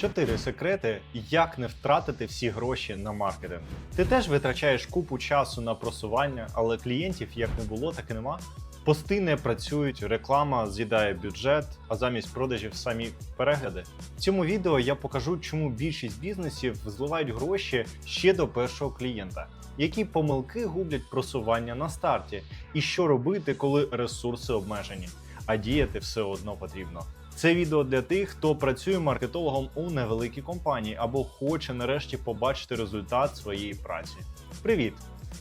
Чотири секрети, як не втратити всі гроші на маркетинг. Ти теж витрачаєш купу часу на просування, але клієнтів як не було, так і нема. Пости не працюють, реклама з'їдає бюджет, а замість продажів самі перегляди. В цьому відео я покажу, чому більшість бізнесів зливають гроші ще до першого клієнта, які помилки гублять просування на старті, і що робити, коли ресурси обмежені, а діяти все одно потрібно. Це відео для тих, хто працює маркетологом у невеликій компанії або хоче нарешті побачити результат своєї праці. Привіт!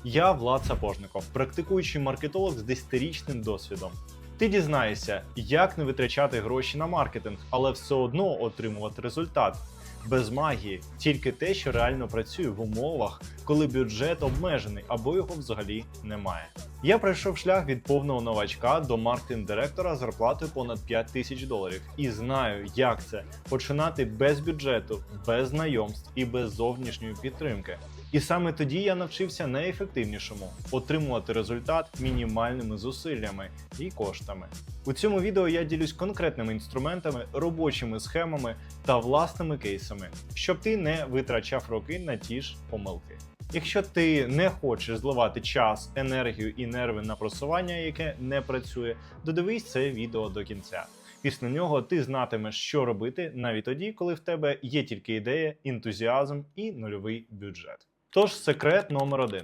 Я Влад Сапожников, практикуючий маркетолог з 10-річним досвідом. Ти дізнаєшся, як не витрачати гроші на маркетинг, але все одно отримувати результат. Без магії, тільки те, що реально працює в умовах, коли бюджет обмежений або його взагалі немає. Я пройшов шлях від повного новачка до маркетинг-директора зарплатою понад 5 тисяч доларів і знаю, як це починати без бюджету, без знайомств і без зовнішньої підтримки. І саме тоді я навчився найефективнішому отримувати результат мінімальними зусиллями і коштами. У цьому відео я ділюсь конкретними інструментами, робочими схемами та власними кейсами, щоб ти не витрачав роки на ті ж помилки. Якщо ти не хочеш зливати час, енергію і нерви на просування, яке не працює, додивись це відео до кінця. Після нього ти знатимеш, що робити навіть тоді, коли в тебе є тільки ідея, ентузіазм і нульовий бюджет. Тож секрет номер один: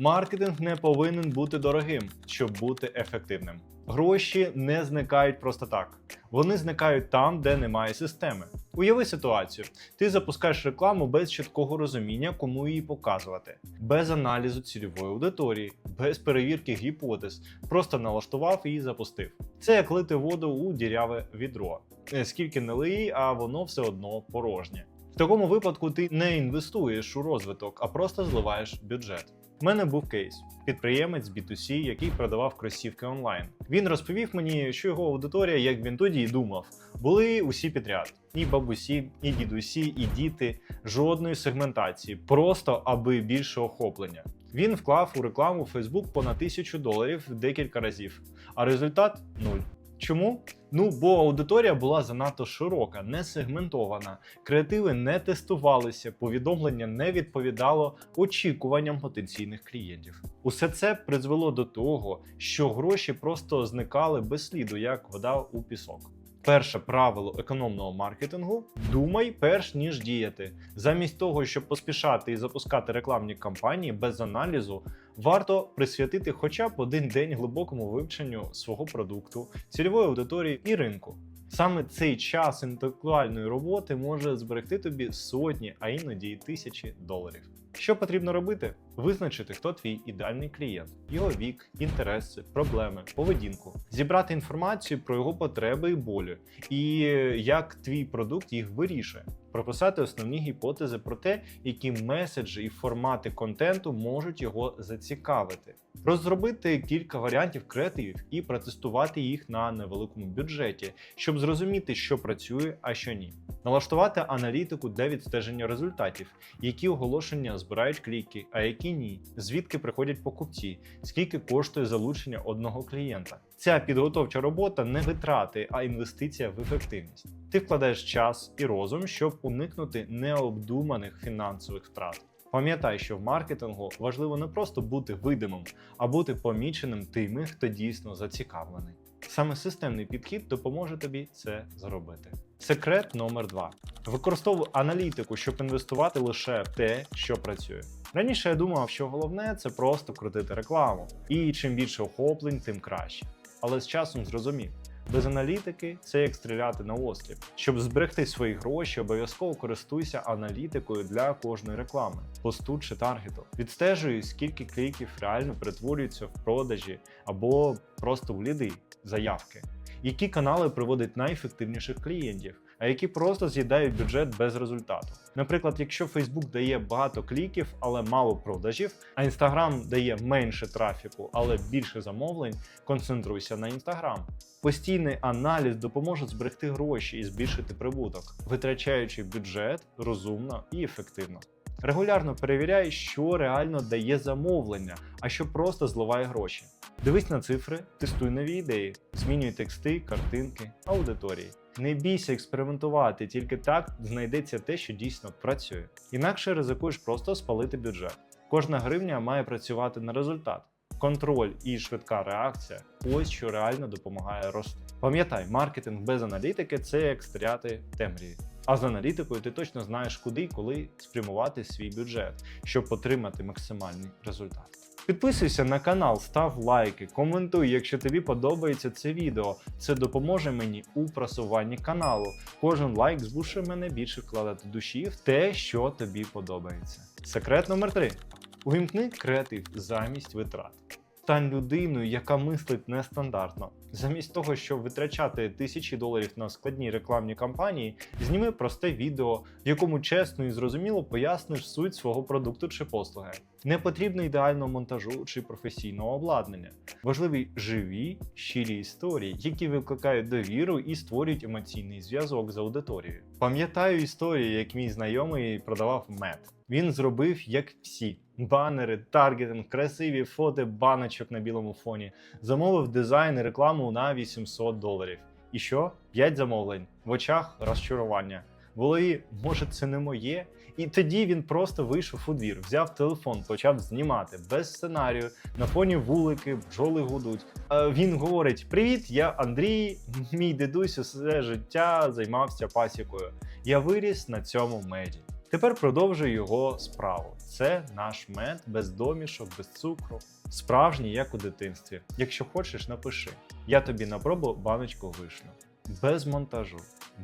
маркетинг не повинен бути дорогим, щоб бути ефективним. Гроші не зникають просто так. Вони зникають там, де немає системи. Уяви ситуацію: ти запускаєш рекламу без чіткого розуміння, кому її показувати, без аналізу цільової аудиторії, без перевірки гіпотез, просто налаштував і запустив. Це як лити воду у діряве відро. Е, Скільки не лий, а воно все одно порожнє. В такому випадку ти не інвестуєш у розвиток, а просто зливаєш бюджет. У мене був кейс підприємець B2C, який продавав кросівки онлайн. Він розповів мені, що його аудиторія, як він тоді й думав, були усі підряд: і бабусі, і дідусі, і діти, жодної сегментації, просто аби більше охоплення. Він вклав у рекламу Facebook понад тисячу доларів декілька разів, а результат нуль. Чому? Ну, бо аудиторія була занадто широка, не сегментована, креативи не тестувалися, повідомлення не відповідало очікуванням потенційних клієнтів. Усе це призвело до того, що гроші просто зникали без сліду, як вода у пісок. Перше правило економного маркетингу думай перш ніж діяти. Замість того, щоб поспішати і запускати рекламні кампанії без аналізу, варто присвятити хоча б один день глибокому вивченню свого продукту, цільової аудиторії і ринку. Саме цей час інтелектуальної роботи може зберегти тобі сотні, а іноді й тисячі доларів. Що потрібно робити? Визначити, хто твій ідеальний клієнт, його вік, інтереси, проблеми, поведінку, зібрати інформацію про його потреби і болі, і як твій продукт їх вирішує, прописати основні гіпотези про те, які меседжі і формати контенту можуть його зацікавити, розробити кілька варіантів креативів і протестувати їх на невеликому бюджеті, щоб зрозуміти, що працює, а що ні. Налаштувати аналітику для відстеження результатів, які оголошення збирають кліки, а які ні, звідки приходять покупці, скільки коштує залучення одного клієнта. Ця підготовча робота не витрати, а інвестиція в ефективність. Ти вкладаєш час і розум, щоб уникнути необдуманих фінансових втрат. Пам'ятай, що в маркетингу важливо не просто бути видимим, а бути поміченим тими, хто дійсно зацікавлений. Саме системний підхід допоможе тобі це зробити. Секрет номер 2 Використовуй аналітику, щоб інвестувати лише в те, що працює. Раніше я думав, що головне це просто крутити рекламу, і чим більше охоплень, тим краще. Але з часом зрозумів. Без аналітики це як стріляти на осліп. Щоб зберегти свої гроші, обов'язково користуйся аналітикою для кожної реклами, посту чи таргету. Відстежуй, скільки кліків реально перетворюються в продажі або просто в ліди, заявки. Які канали приводять найефективніших клієнтів, а які просто з'їдають бюджет без результату. Наприклад, якщо Facebook дає багато кліків, але мало продажів, а Instagram дає менше трафіку, але більше замовлень, концентруйся на Instagram. Постійний аналіз допоможе зберегти гроші і збільшити прибуток, витрачаючи бюджет розумно і ефективно. Регулярно перевіряй, що реально дає замовлення, а що просто зливає гроші. Дивись на цифри, тестуй нові ідеї, змінюй тексти, картинки, аудиторії. Не бійся експериментувати, тільки так знайдеться те, що дійсно працює. Інакше ризикуєш просто спалити бюджет. Кожна гривня має працювати на результат. Контроль і швидка реакція ось що реально допомагає рости. Пам'ятай, маркетинг без аналітики це як стріляти темряві. А з аналітикою ти точно знаєш, куди і коли спрямувати свій бюджет, щоб отримати максимальний результат. Підписуйся на канал, став лайки, коментуй, якщо тобі подобається це відео. Це допоможе мені у просуванні каналу. Кожен лайк змушує мене більше вкладати душі в те, що тобі подобається. Секрет номер 3. Увімкни креатив замість витрат. Стань людиною, яка мислить нестандартно. Замість того, щоб витрачати тисячі доларів на складні рекламні кампанії, зніми просте відео, в якому чесно і зрозуміло поясниш суть свого продукту чи послуги. Не потрібно ідеального монтажу чи професійного обладнання. Важливі живі, щирі історії, які викликають довіру і створюють емоційний зв'язок з аудиторією. Пам'ятаю історію, як мій знайомий продавав мед. Він зробив як всі: банери, таргетинг, красиві фото баночок на білому фоні, замовив дизайн і рекламу на 800 доларів. І що? 5 замовлень в очах розчарування. В голові, може, це не моє. І тоді він просто вийшов у двір, взяв телефон, почав знімати без сценарію. На фоні вулики, бджоли гудуть. Е, Він говорить: Привіт, я Андрій. Мій дідусь усе життя займався пасікою. Я виріс на цьому меді. Тепер продовжую його справу. Це наш мед без домішок, без цукру. Справжній, як у дитинстві. Якщо хочеш, напиши. Я тобі на пробу баночку вишлю. Без монтажу,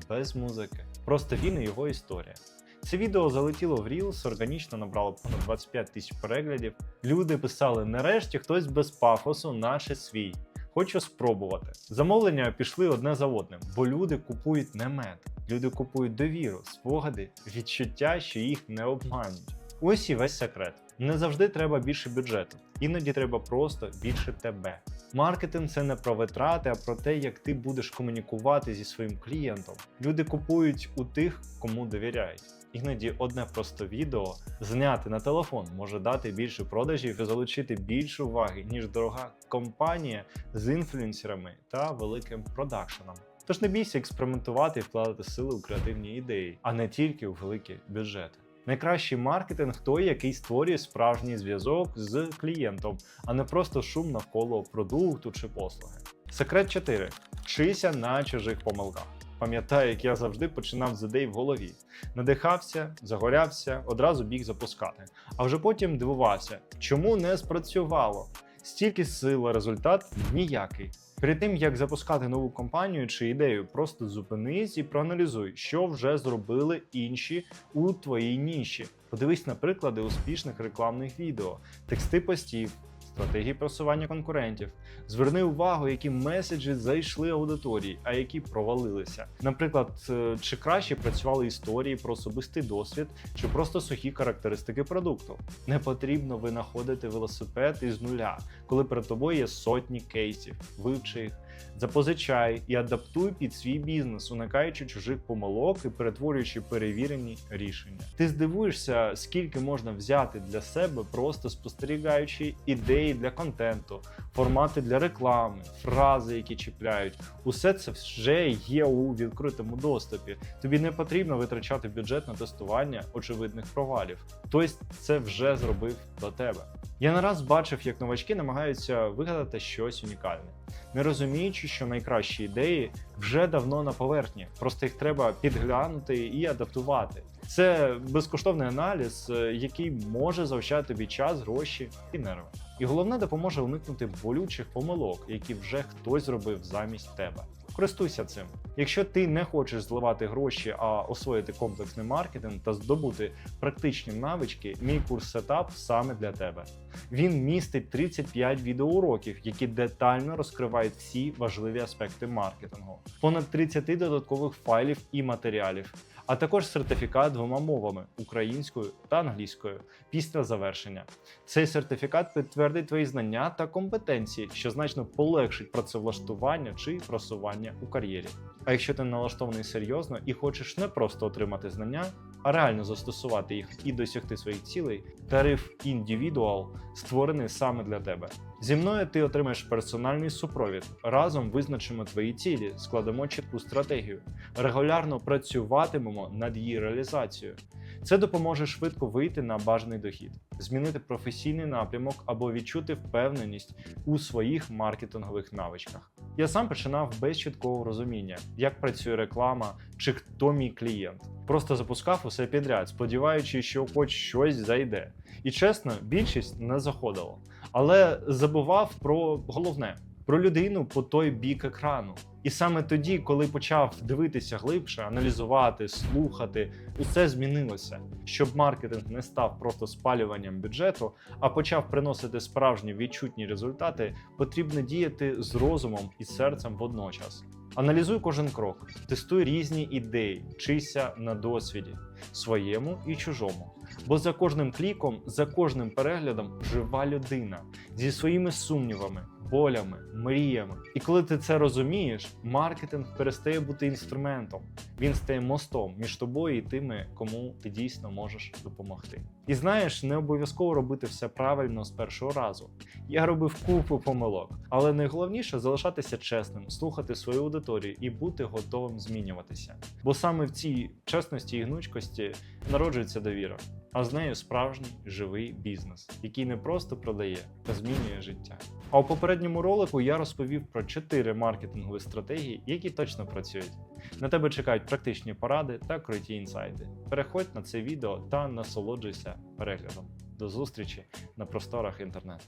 без музики. Просто він і його історія. Це відео залетіло в Reels, органічно набрало понад 25 тисяч переглядів. Люди писали: нарешті хтось без пафосу, наше свій. Хочу спробувати. Замовлення пішли одне за одним, бо люди купують не мед, люди купують довіру, спогади, відчуття, що їх не обмануть. Ось і весь секрет. Не завжди треба більше бюджету, іноді треба просто більше тебе. Маркетинг це не про витрати, а про те, як ти будеш комунікувати зі своїм клієнтом. Люди купують у тих, кому довіряють. Іноді одне просто відео зняти на телефон може дати більше продажів і залучити більше уваги, ніж дорога компанія з інфлюенсерами та великим продакшеном. Тож не бійся експериментувати і вкладати сили у креативні ідеї, а не тільки у великі бюджети. Найкращий маркетинг той, який створює справжній зв'язок з клієнтом, а не просто шум навколо продукту чи послуги. Секрет 4. Вчися на чужих помилках. Пам'ятаю, як я завжди починав з ідей в голові. Надихався, загорявся, одразу біг запускати. А вже потім дивувався, чому не спрацювало. Стільки сил, результат ніякий. Перед тим як запускати нову компанію чи ідею, просто зупинись і проаналізуй, що вже зробили інші у твоїй ніші. Подивись на приклади успішних рекламних відео, тексти постів, стратегії просування конкурентів. Зверни увагу, які меседжі зайшли аудиторії, а які провалилися. Наприклад, е, чи краще працювали історії про особистий досвід, чи просто сухі характеристики продукту. Не потрібно винаходити велосипед із нуля, коли перед тобою є сотні кейсів. Вивчи їх, запозичай і адаптуй під свій бізнес, уникаючи чужих помилок і перетворюючи перевірені рішення. Ти здивуєшся, скільки можна взяти для себе, просто спостерігаючи ідеї для контенту, формати для реклами, фрази, які чіпляють. Усе це вже є у відкритому доступі. Тобі не потрібно витрачати бюджет на тестування очевидних провалів. Хтось це вже зробив до тебе. Я не раз бачив, як новачки намагаються вигадати щось унікальне, не розуміючи, що найкращі ідеї вже давно на поверхні, просто їх треба підглянути і адаптувати. Це безкоштовний аналіз, е, який може завчати тобі час, гроші і нерви. І головне допоможе уникнути болючих помилок, які вже хтось зробив замість тебе. Користуйся цим. Якщо ти не хочеш зливати гроші, а освоїти комплексний маркетинг та здобути практичні навички, мій курс сетап саме для тебе. Він містить 35 відеоуроків, які детально розкривають всі важливі аспекти маркетингу, понад 30 додаткових файлів і матеріалів, а також сертифікат двома мовами українською та англійською після завершення. Цей сертифікат підтвердить твої знання та компетенції, що значно полегшить працевлаштування чи просування у кар'єрі. А якщо ти налаштований серйозно і хочеш не просто отримати знання, а реально застосувати їх і досягти своїх цілей, тариф Individual створений саме для тебе. Зі мною ти отримаєш персональний супровід. Разом визначимо твої цілі, складемо чітку стратегію, регулярно працюватимемо над її реалізацією. Це допоможе швидко вийти на бажаний дохід, змінити професійний напрямок або відчути впевненість у своїх маркетингових навичках. Я сам починав без чіткого розуміння, як працює реклама чи хто мій клієнт. Просто запускав усе підряд, сподіваючись, що хоч щось зайде. І чесно, більшість не заходило. Але забував про головне про людину по той бік екрану. І саме тоді, коли почав дивитися глибше, аналізувати, слухати, усе змінилося. Щоб маркетинг не став просто спалюванням бюджету, а почав приносити справжні відчутні результати, потрібно діяти з розумом і серцем водночас. Аналізуй кожен крок, тестуй різні ідеї, вчися на досвіді своєму і чужому. Бо за кожним кліком, за кожним переглядом жива людина зі своїми сумнівами, болями, мріями. І коли ти це розумієш, маркетинг перестає бути інструментом. Він стає мостом між тобою і тими, кому ти дійсно можеш допомогти. І знаєш, не обов'язково робити все правильно з першого разу. Я робив купу помилок, але найголовніше залишатися чесним, слухати свою аудиторію і бути готовим змінюватися. Бо саме в цій чесності і гнучкості народжується довіра, а з нею справжній живий бізнес, який не просто продає, а змінює життя. А у попередньому ролику я розповів про чотири маркетингові стратегії, які точно працюють. На тебе чекають практичні поради та круті інсайди. Переходь на це відео та насолоджуйся переглядом. До зустрічі на просторах інтернету.